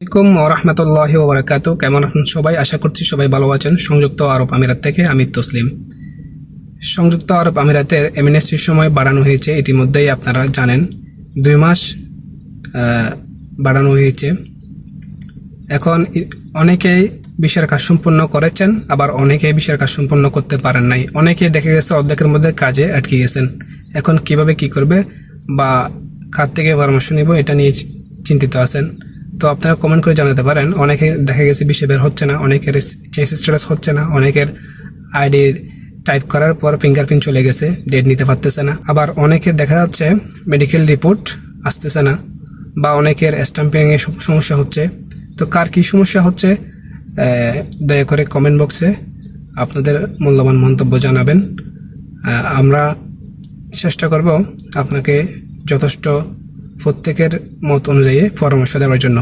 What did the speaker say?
আসসালামাইকুম ওরহমতুল্লাহ ওবরাকাত। কেমন আছেন সবাই? আশা করছি সবাই ভালো আছেন। সংযুক্ত আরব আমিরাত থেকে আমি তসলিম। সংযুক্ত আরব আমিরাতের এমএনএসসির সময় বাড়ানো হয়েছে। ইতিমধ্যেই আপনারা জানেন, দুই মাস বাড়ানো হয়েছে। এখন অনেকেই বিষয়ের কাজ সম্পূর্ণ করেছেন, আবার অনেকেই বিষয়ের কাজ সম্পূর্ণ করতে পারেন নাই। অনেকে দেখে গেছে, অর্ধেকের মধ্যে কাজে আটকে গেছেন। এখন কীভাবে কি করবে বা কার থেকে পরামর্শ নিব, এটা নিয়ে চিন্তিত আছেন। তো আপনারা কমেন্ট করে জানাতে পারেন। অনেকে দেখা গেছে বিষয় বের হচ্ছে না, অনেকের চেঞ্জ স্ট্যাটাস হচ্ছে না, অনেকের আইডির টাইপ করার পর ফিঙ্গারপ্রিন্ট চলে গেছে ডেট নিতে পারতেছে না। আবার অনেকে দেখা যাচ্ছে মেডিকেল রিপোর্ট আসতেছে না, বা অনেকের স্ট্যাম্পিং এ সম- সমস্যা হচ্ছে। তো কার কি সমস্যা হচ্ছে দয়া করে কমেন্ট বক্সে আপনাদের মূল্যবান মন্তব্য জানাবেন। আমরা চেষ্টা করব আপনাকে যথেষ্ট প্রত্যেকের মত অনুযায়ী পরামর্শ দেওয়ার জন্য।